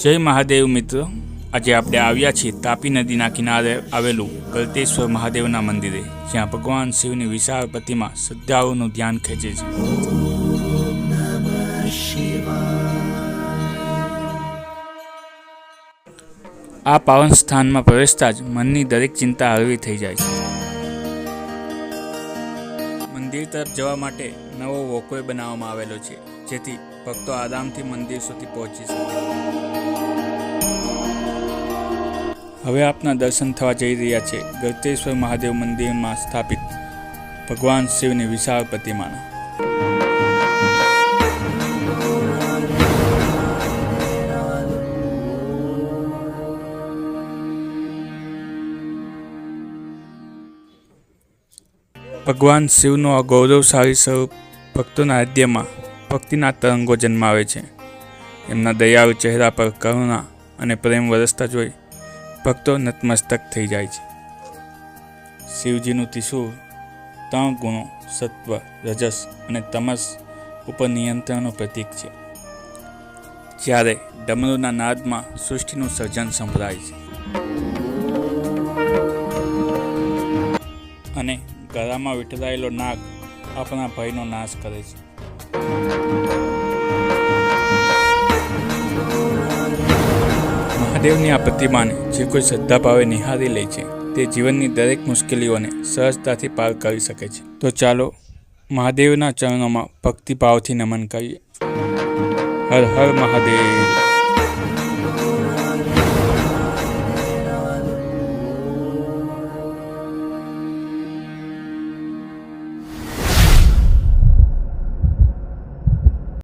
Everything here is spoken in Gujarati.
જય મહાદેવ મિત્રો. આજે આપણે આવ્યા છીએ તાપી નદીના કિનારે આવેલું ગલતેશ્વર મહાદેવના મંદિરે, જ્યાં ભગવાન શિવની વિશાળ પ્રતિમા શ્રદ્ધાળુઓનું ધ્યાન ખેંચે છે. આ પાવન સ્થાનમાં પ્રવેશતા જ મનની દરેક ચિંતા હળવી થઈ જાય છે. મંદિર તરફ જવા માટે નવો વોકવે બનાવવામાં આવેલો છે, જેથી ભક્તો આરામથી મંદિર સુધી પહોંચી શકે. હવે આપના દર્શન થવા જઈ રહ્યા છે, ગળતેશ્વર મહાદેવ મંદિરમાં સ્થાપિત ભગવાન શિવની વિશાળ પ્રતિમાના. ભગવાન શિવનું આ ગૌરવશાળી સ્વરૂપ ભક્તોના હૃદયમાં ભક્તિના તરંગો જન્માવે છે. એમના દયાળુ ચહેરા પર કરુણા અને પ્રેમ વરસતા જોઈ ભક્તો નતમસ્તક થઈ જાય છે. શિવજીનું ત્રિશુર ત્રણ ગુણો સત્વ, રજસ અને તમસ ઉપર નિયંત્રણનું પ્રતીક છે. જ્યારે ડમરુના નાદમાં સૃષ્ટિનું સર્જન સંભળાય છે. અને ગળામાં વિઠરાયેલો નાગ આપણા ભયનો નાશ કરે છે. મહાદેવની આ પ્રતિમાને જે કોઈ શ્રદ્ધા ભાવે નિહાળી લે છે, તે જીવનની દરેક મુશ્કેલીઓને સહજતાથી પાર કરી શકે છે. તો ચાલો મહાદેવના ચરણોમાં ભક્તિભાવથી નમન કરીએ. હર હર મહાદેવ.